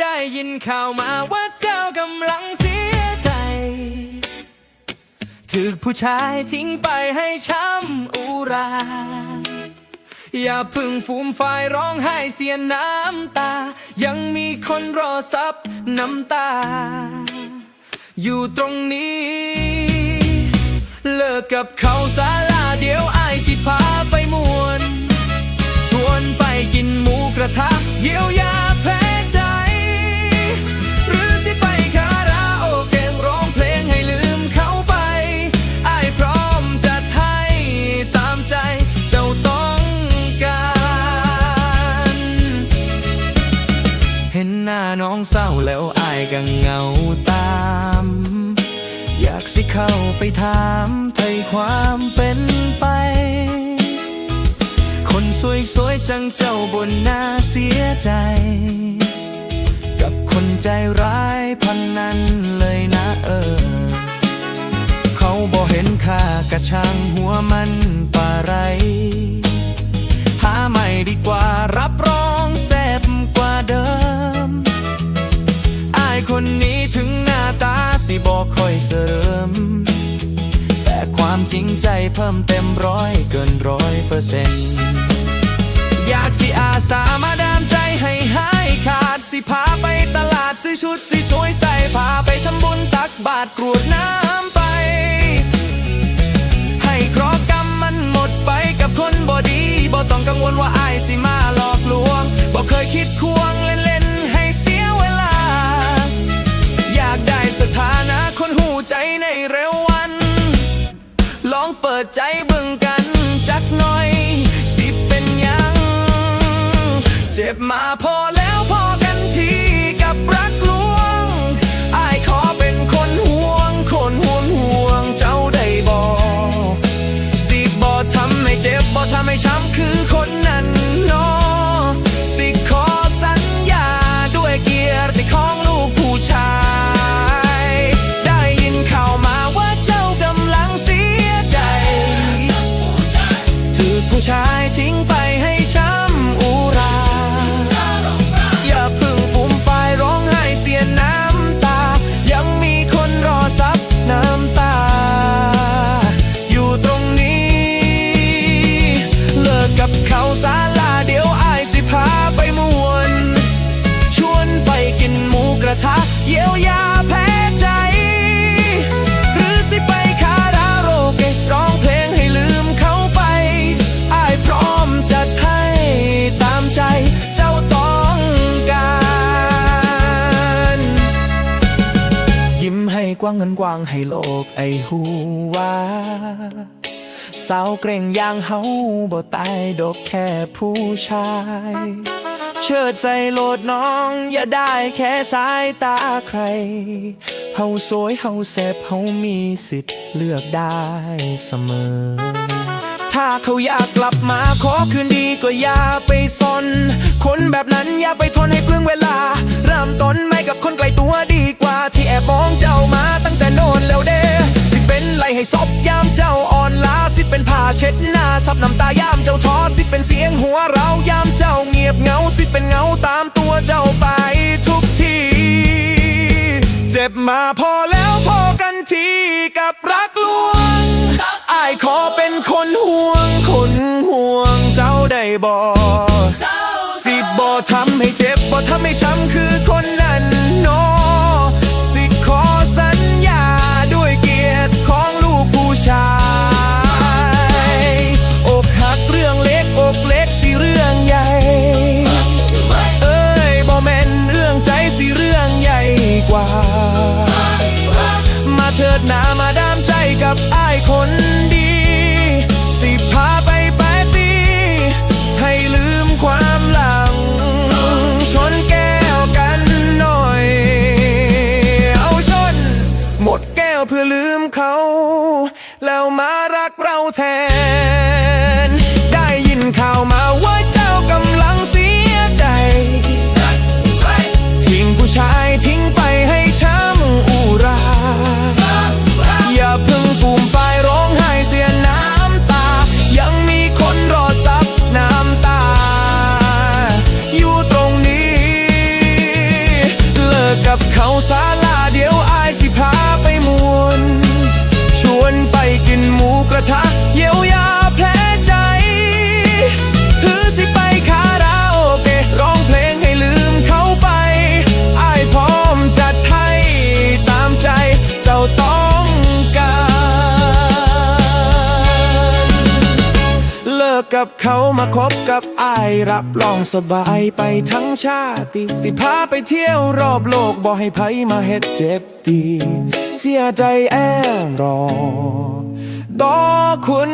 ได้ยินข่าวมาว่าเจ้ากำลังเสียใจถูกผู้ชายทิ้งไปให้ช้ำอุรา อย่าพึ่งฟูมไฟายร้องไห้เสียน้ำตา ยังมีคนรอซับน้ำตา อยู่ตรงนี้ เลิกกับเขาสาลาเดี๋ยวอายสิพาไปมวน ชวนไปกินหมูกระทะเยียวยา เห็นหน้าน้องเศร้าแล้วอายก็เหงาตาม อยากสิเข้าไปถามไทยความเป็นไป คนสวยๆจังเจ้าบนหน้าเสียใจ กับคนใจร้ายพันนั้นเลยนะเออ เขาบอกเห็นค่ากระช่างหัวมันปะไร หาใหม่ดีกว่า คนนี้ถึงหน้าตาสิบอกค่อยเสริม แต่ความจริงใจเพิ่มเต็มร้อยเกินร้อยเปอร์เซ็นต์อยากสิอาสามาดามใจให้หายขาดสิพาไปตลาดซื้อชุดสิสวยใส่พาไปทำบุญตักบาตรกรวดน้ำ ในเร็ววัน ลองเปิดใจเบิ่งกันจักหน่อย สิเป็นยัง เจ็บมาพอแล้วพอกันทีกับรักลวงอายขอเป็นคนห่วง คนห่วงห่วงเจ้าได้บอกสิบ่ทำให้เจ็บบ่ทำให้ช้ำคือคนนั้น วางเงินกว้างให้โลกไอหูว่าสาวเกรงยางเฮาบ่ตายดอกแค่ผู้ชาย เชิดใส่โลดน้องอย่าได้แค่สายตาใคร เฮาสวยเฮาแซ่บเฮามีสิทธิ์เลือกได้เสมอ ถ้าเขาอยากกลับมาขอคืนดีก็อย่าไปซนคนแบบนั้นอย่าไปทนให้เปลืองเวลา เริ่มต้น บมองเจ้ามาตั้งแต่โน่นแล้วเด้สิเป็นไรให้ซบยามเจ้าอ่อนล้าสิเป็นผ้าเช็ดหน้าซับน้ำตายามเจ้าท้อสิเป็นเสียงหัวเรายามเจ้าเงียบเหงาสิเป็นเงาตามตัวเจ้าไปทุกที เจ็บมาพอแล้วพอกันทีกับรักลวงอายขอเป็นคนห่วงคนห่วงเจ้าได้บอกสิบ่ทำให้เจ็บบ่ทำให้ช้ำคือคนนั้นเน นามาดามใจกับอ้ายคนดี สิพาไปปาร์ตี้ให้ลืมความหลัง ชนแก้วกันหน่อย เอาชน หมดแก้วเพื่อลืมเขา แล้วมารักเราแทน กกับเขามาคบกับอายรับรองสบายไปทั้งชาติ สิพาไปเที่ยวรอบโลกบ่ให้ไผมาเฮ็ดเจ็บตีเสียใจแอบรอต่อคุณ